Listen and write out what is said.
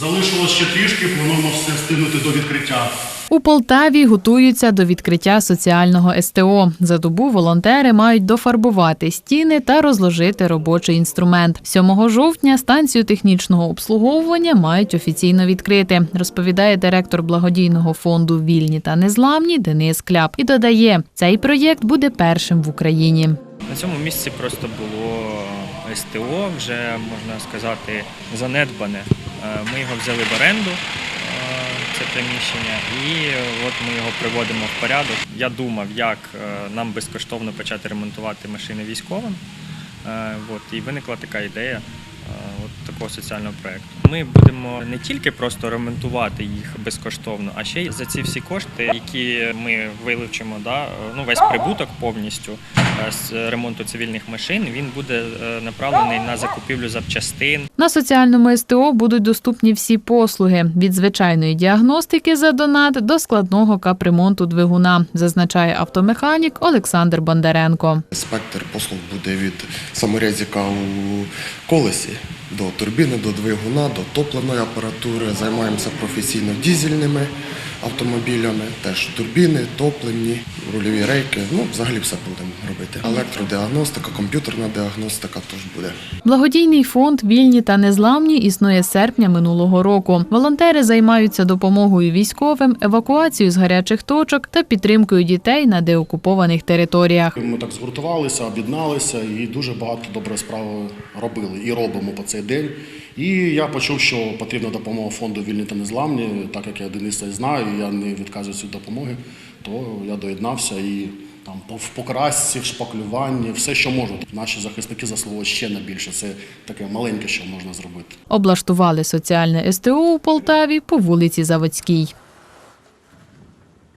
Залишилось ще трішки, плануємо все встигнути до відкриття. У Полтаві готуються до відкриття соціального СТО. За добу волонтери мають дофарбувати стіни та розложити робочий інструмент. 7 жовтня станцію технічного обслуговування мають офіційно відкрити, розповідає директор благодійного фонду Вільні та незламні Денис Кляп. І додає, цей проєкт буде першим в Україні. На цьому місці просто було СТО, вже можна сказати, занедбане. Е, Ми його взяли в оренду, е, це приміщення, і от ми його приводимо в порядок. Я думав, як е, нам безкоштовно почати ремонтувати машини військовим. От, і виникла така ідея такого соціального проєкту. Ми будемо не тільки просто ремонтувати їх безкоштовно, а ще й за ці всі кошти, які ми вилучимо, да, ну весь прибуток повністю е, з ремонту цивільних машин, він буде е, направлений на закупівлю запчастин, На соціальному СТО будуть доступні всі послуги від звичайної діагностики за донат до складного капремонту двигуна, зазначає автомеханік Олександр Бондаренко. Спектр послуг буде від саморезіка у колесі до турбіни, до двигуна, до топливної апаратури. Займаємося професійно дізельними автомобілями, теж турбіни, топливні, рульові рейки. Ну, взагалі все будемо робити. Електродіагностика, комп'ютерна діагностика теж буде. Благодійний фонд Вільні та незламні існує з серпня минулого року. Волонтери займаються допомогою військовим, евакуацією з гарячих точок та підтримкою дітей на деокупованих територіях. Ми так згуртувалися, об'єдналися і дуже багато доброї справи робили і робимо по цей день. І я почув, що потрібна допомога фонду Вільні та незламні, так як я Дениса знаю, я не відказуюся від допомоги, то я доєднався і там в покрасці, в шпаклюванні, все, що можуть. Наші захисники заслуговують ще на більше. Це таке маленьке, що можна зробити. Облаштували соціальне СТО у Полтаві по вулиці Заводській.